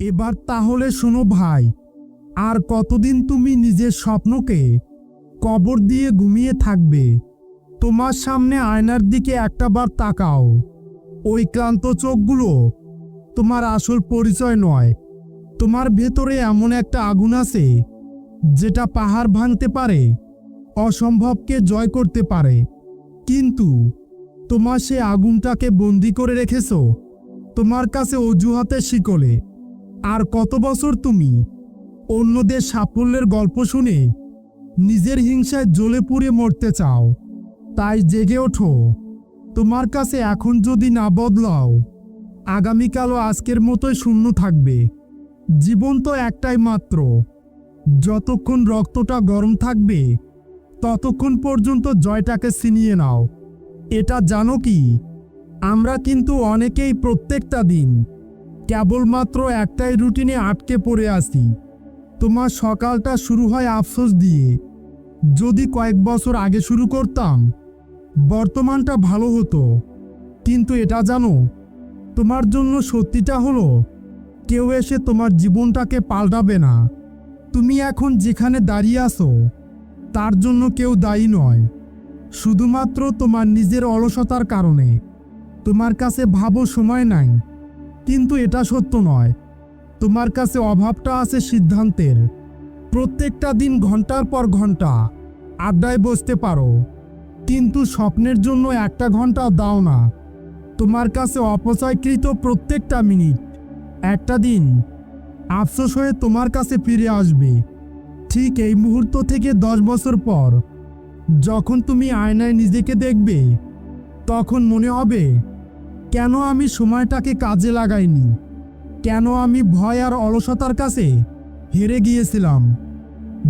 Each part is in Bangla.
এবার তাহলে শোনো ভাই, আর কতদিন তুমি নিজের স্বপ্নকে কবর দিয়ে ঘুমিয়ে থাকবে? তোমার সামনে আয়নার দিকে একটাবার তাকাও। ওই ক্লান্ত চোখগুলো তোমার আসল পরিচয় নয়। তোমার ভেতরে এমন একটা আগুন আছে, যেটা পাহাড় ভাঙতে পারে, অসম্ভবকে জয় করতে পারে। কিন্তু তোমার সে আগুনটাকে বন্দি করে রেখেছ, তোমার কাছে অজুহাতে শিকলে। আর কত বছর তুমি? অন্যদের সাফল্যের গল্প শুনে নিজের হিংসায় জ্বলে পুড়ে মরতে চাও। তাই জেগে ওঠো। তোমার কাছে এখন যদি না বদলাও, আগামীকালও আজকের মতোই শূন্য থাকবে। জীবন তো একটাই মাত্র। যতক্ষণ রক্তটা গরম থাকবে, ততক্ষণ পর্যন্ত জয়টাকে ছিনিয়ে নাও। এটা জানো কি? আমরা কিন্তু অনেকেই প্রত্যেকটা দিন কেবলমাত্র একটাই রুটিনে আটকে পড়ে আসি তোমার সকালটা শুরু হয় আফসোস দিয়ে। যদি কয়েক বছর আগে শুরু করতাম, বর্তমানটা ভালো হতো। কিন্তু এটা জানো, তোমার জন্য সত্যিটা হলো, কেউ এসে তোমার জীবনটাকে পাল্টাবে না। তুমি এখন যেখানে দাঁড়িয়ে আছো, তার জন্য কেউ দায়ী নয়। শুধুমাত্র তোমার নিজের অলসতার কারণে। তোমার কাছে ভাবো সময় নাই। কিন্তু এটা সত্য নয়। তোমার কাছে অভাবটা আছে সিদ্ধান্তের। প্রত্যেকটা দিন ঘণ্টার পর ঘণ্টা আড্ডায় বসতে পারো। কিন্তু স্বপ্নের জন্য একটা ঘণ্টা দাও না। তোমার কাছে অপচয়কৃত প্রত্যেকটা মিনিট। একটা দিন আফসোস হয়ে তোমার কাছে ফিরে আসবে। ঠিক এই মুহূর্ত থেকে দশ বছর পর যখন তুমি আয়নায় নিজেকে দেখবে, তখন মনে হবে কেন আমি সময়টাকে কাজে লাগাইনি? কেন আমি ভয় আর অলসতার কাছে হেরে গিয়েছিলাম?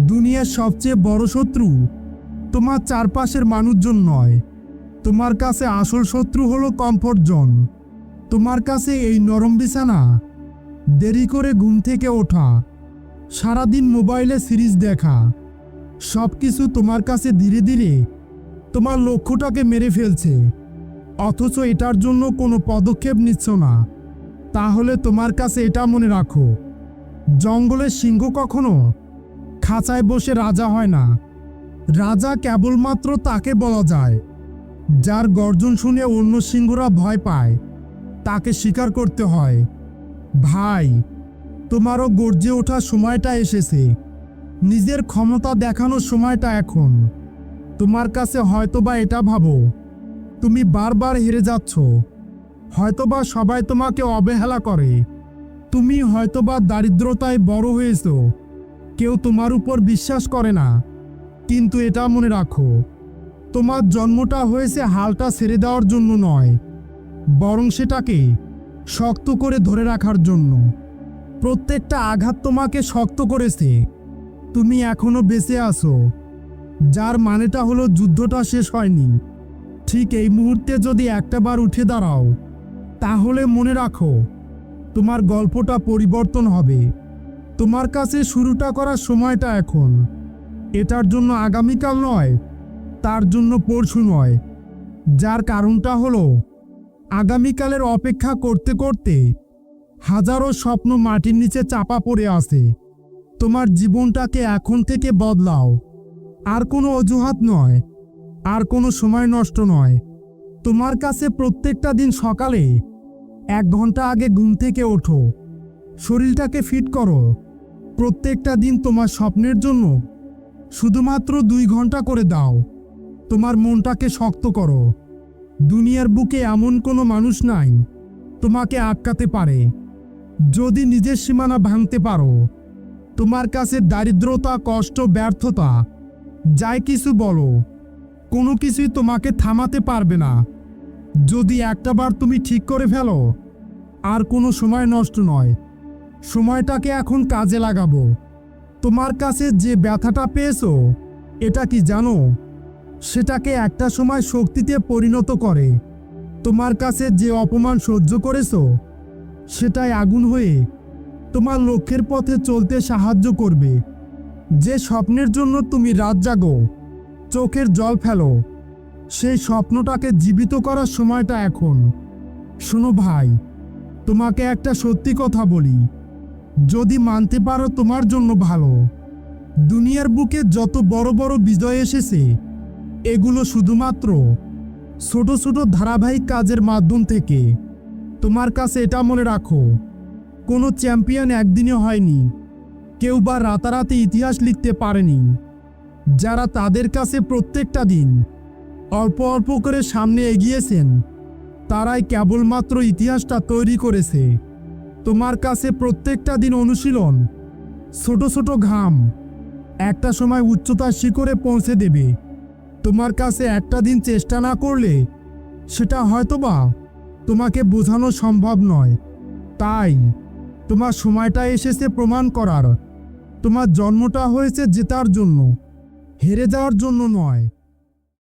দুনিয়ার সবচেয়ে বড় শত্রু তোমার চারপাশের মানুষজন নয়। তোমার কাছে আসল শত্রু হলো কমফোর্ট জোন তোমার কাছে এই নরম বিছানা, দেরি করে ঘুম থেকে ওঠা, সারাদিন মোবাইলে সিরিজ দেখা সব কিছু তোমার কাছে ধীরে ধীরে তোমার লক্ষ্যটাকে মেরে ফেলছে। অথচ এটার জন্য কোনো পদক্ষেপ নিচ্ছ না। তাহলে তোমার কাছে এটা মনে রাখো। জঙ্গলের সিংহ কখনো খাঁচায় বসে রাজা হয় না। রাজা কেবলমাত্র তাকে বলা যায়, যার গর্জন শুনে অন্য সিংহরা ভয় পায়। তাকে স্বীকার করতে হয়। ভাই, তোমারও গর্জে ওঠার সময়টা এসেছে। নিজের ক্ষমতা দেখানোর সময়টা এখন। তোমার কাছে হয়তোবা এটা ভাবো। তুমি বারবার হেরে যাচ্ছ। হয়তোবা সবাই তোমাকে অবহেলা করে। তুমি হয়তোবা দারিদ্রতায় বড় হয়েছো। কেউ তোমার উপর বিশ্বাস করে না। কিন্তু এটা মনে রাখো, তোমার জন্মটা হয়েছে হালটা ছেড়ে দেওয়ার জন্য নয়, বরং সেটাকে শক্ত করে ধরে রাখার জন্য। প্রত্যেকটা আঘাত তোমাকে শক্ত করেছে। তুমি এখনও বেঁচে আছো। যার মানেটা হলো যুদ্ধটা শেষ হয়নি। ঠিক এই মুহূর্তে যদি একটাবার উঠে দাঁড়াও, তাহলে মনে রাখো, তোমার গল্পটা পরিবর্তন হবে। তোমার কাছে শুরুটা করার সময়টা এখন। এটার জন্য আগামীকাল নয়, তার জন্য পরশু নয়। যার কারণটা হলো, আগামীকালের অপেক্ষা করতে করতে হাজারো স্বপ্ন মাটির নিচে চাপা পড়ে আছে। তোমার জীবনটাকে এখন থেকে বদলাও। আর কোনো অজুহাত নয়। আর কোনো সময় নষ্ট নয়। তোমার কাছে প্রত্যেকটা দিন সকালে এক ঘণ্টা আগে ঘুম থেকে ওঠো। শরীরটাকে ফিট করো। প্রত্যেকটা দিন তোমার স্বপ্নের জন্য শুধুমাত্র দুই ঘণ্টা করে দাও। তোমার মনটাকে শক্ত করো। দুনিয়ার বুকে এমন কোনো মানুষ নাই, তোমাকে আটকাতে পারে। যদি নিজের সীমানা ভাঙতে পারো, তোমার কাছে দারিদ্রতা, কষ্ট, ব্যর্থতা, যাই কিছু বলো কোনো কিছুই তোমাকে থামাতে পারবে না। যদি একটাবার তুমি ঠিক করে ফেলো, আর কোনো সময় নষ্ট নয়। সময়টাকে এখন কাজে লাগাবো। তোমার কাছে যে ব্যথাটা পেয়েছ, এটা কি জানো? সেটাকে একটা সময় শক্তিতে পরিণত করে। তোমার কাছে যে অপমান সহ্য করেছ, সেটাই আগুন হয়ে তোমার লক্ষ্যের পথে চলতে সাহায্য করবে। যে স্বপ্নের জন্য তুমি রাত জাগো চোখের জল ফেলো। সেই স্বপ্নটাকে জীবিত করার সময়টা এখন। শোনো ভাই, তোমাকে একটা সত্যি কথা বলি। যদি মানতে পারো তোমার জন্য ভালো, দুনিয়ার বুকে যত বড় বড় বিজয় এসেছে, এগুলো শুধুমাত্র ছোট ছোট ধারাবাহিক কাজের মাধ্যম থেকে। তোমার কাছে এটা মনে রাখো, কোনো চ্যাম্পিয়ন একদিনে হয়নি, কেউ বা রাতারাতি ইতিহাস লিখতে পারেনি। যারা তাদের কাছে প্রত্যেকটা দিন অল্প অল্প করে সামনে এগিয়েছেন, তারাই কেবলমাত্র ইতিহাসটা তৈরি করেছে। তোমার কাছে প্রত্যেকটা দিন অনুশীলন, ছোট ছোট ঘাম, একটা সময় উচ্চতার শিখরে পৌঁছে দেবে। তোমার কাছে একটা দিন চেষ্টা না করলে সেটা হয়তোবা তোমাকে বোঝানো সম্ভব নয়। তাই তোমার সময়টা এসেছে প্রমাণ করার। তোমার জন্মটা হয়েছে জেতার জন্য। হেরে যাওয়ার জন্য নয়।